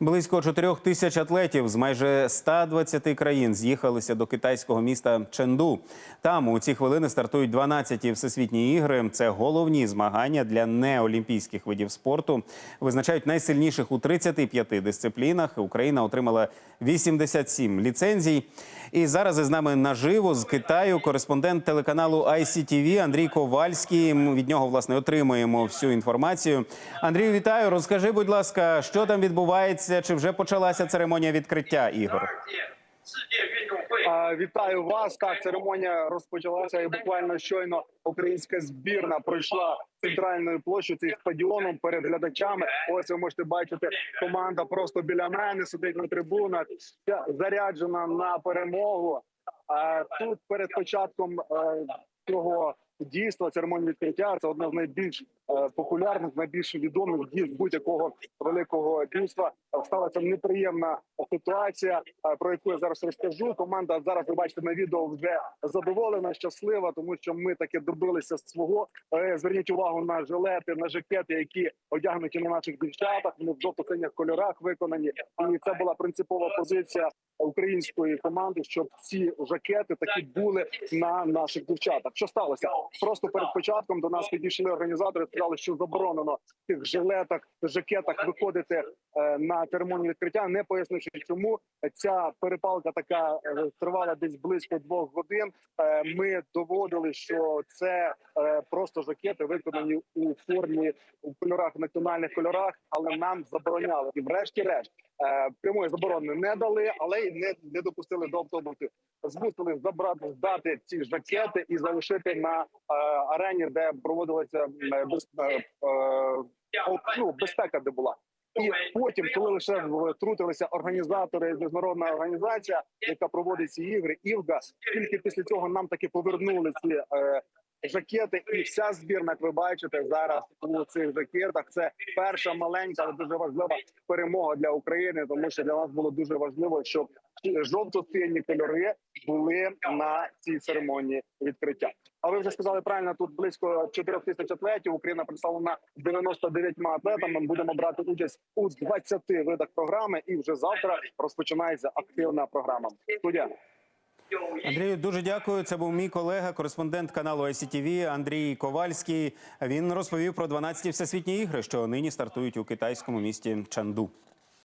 Близько 4 тисяч атлетів з майже 120 країн з'їхалися до китайського міста Ченду. Там у ці хвилини стартують 12-ті всесвітні ігри. Це головні змагання для неолімпійських видів спорту. Визначають найсильніших у 35 дисциплінах. Україна отримала 87 ліцензій. І зараз із нами наживо з Китаю кореспондент телеканалу ICTV Андрій Ковальський. Ми від нього власне отримуємо всю інформацію. Андрію, вітаю. Розкажи, будь ласка, що там відбувається? почнеться чи вже почалася церемонія відкриття ігор? Вітаю вас. Так церемонія розпочалася, і буквально щойно українська збірна пройшла центральною площою цим стадіоном перед глядачами. Ось ви можете бачити, команда просто біля мене сидить на трибунах, заряджена на перемогу. тут перед початком е, цього дійства церемонії відкриття це одна з найбільш е, популярних, найбільш відомих дій будь-якого великого дійства. Сталася неприємна ситуація, е, про яку я зараз розкажу. Команда зараз ви бачите на відео вже задоволена, щаслива, тому що ми таки добилися свого. Е, Зверніть увагу на жилети, на жакети, які одягнуті на наших дівчатах. Вони в жовто-синіх кольорах виконані. І це була принципова позиція української команди, щоб ці жакети такі були на наших дівчатах. Що сталося? Просто перед початком до нас підійшли організатори, сказали, що заборонено в цих жилетах, жакетах виходити е, на церемонію відкриття, не пояснивши, чому ця перепалка така е, тривала десь близько двох годин. Е, Ми доводили, що це просто жакети виконані у формі у кольорах національних кольорах, але нам забороняли і, врешті-решт, прямої заборони не дали, але й не, не допустили до автобусів. Змусили забрати здати ці жакети і залишити на арені, де проводилася е, без, е, е, ну, безпека, де була. І потім, коли лише втрутилися організатори, міжнародна організація, яка проводить ці ігри, Івга, тільки після цього нам таки повернули ці е, жакети, і вся збірна, як ви бачите, зараз у цих жакетах. Це перша маленька, але дуже важлива перемога для України, тому що для нас було дуже важливо, щоб жовто-сині кольори були на цій церемонії відкриття. А ви вже сказали правильно, тут близько 4 тисяч атлетів. Україна представлена 99 атлетами. Ми будемо брати участь у 20 видах програми, і вже завтра розпочинається активна програма. Студія. Андрію, дуже дякую. Це був мій колега, кореспондент каналу ICTV Андрій Ковальський. Він розповів про 12-ті всесвітні ігри, що нині стартують у китайському місті Чанду.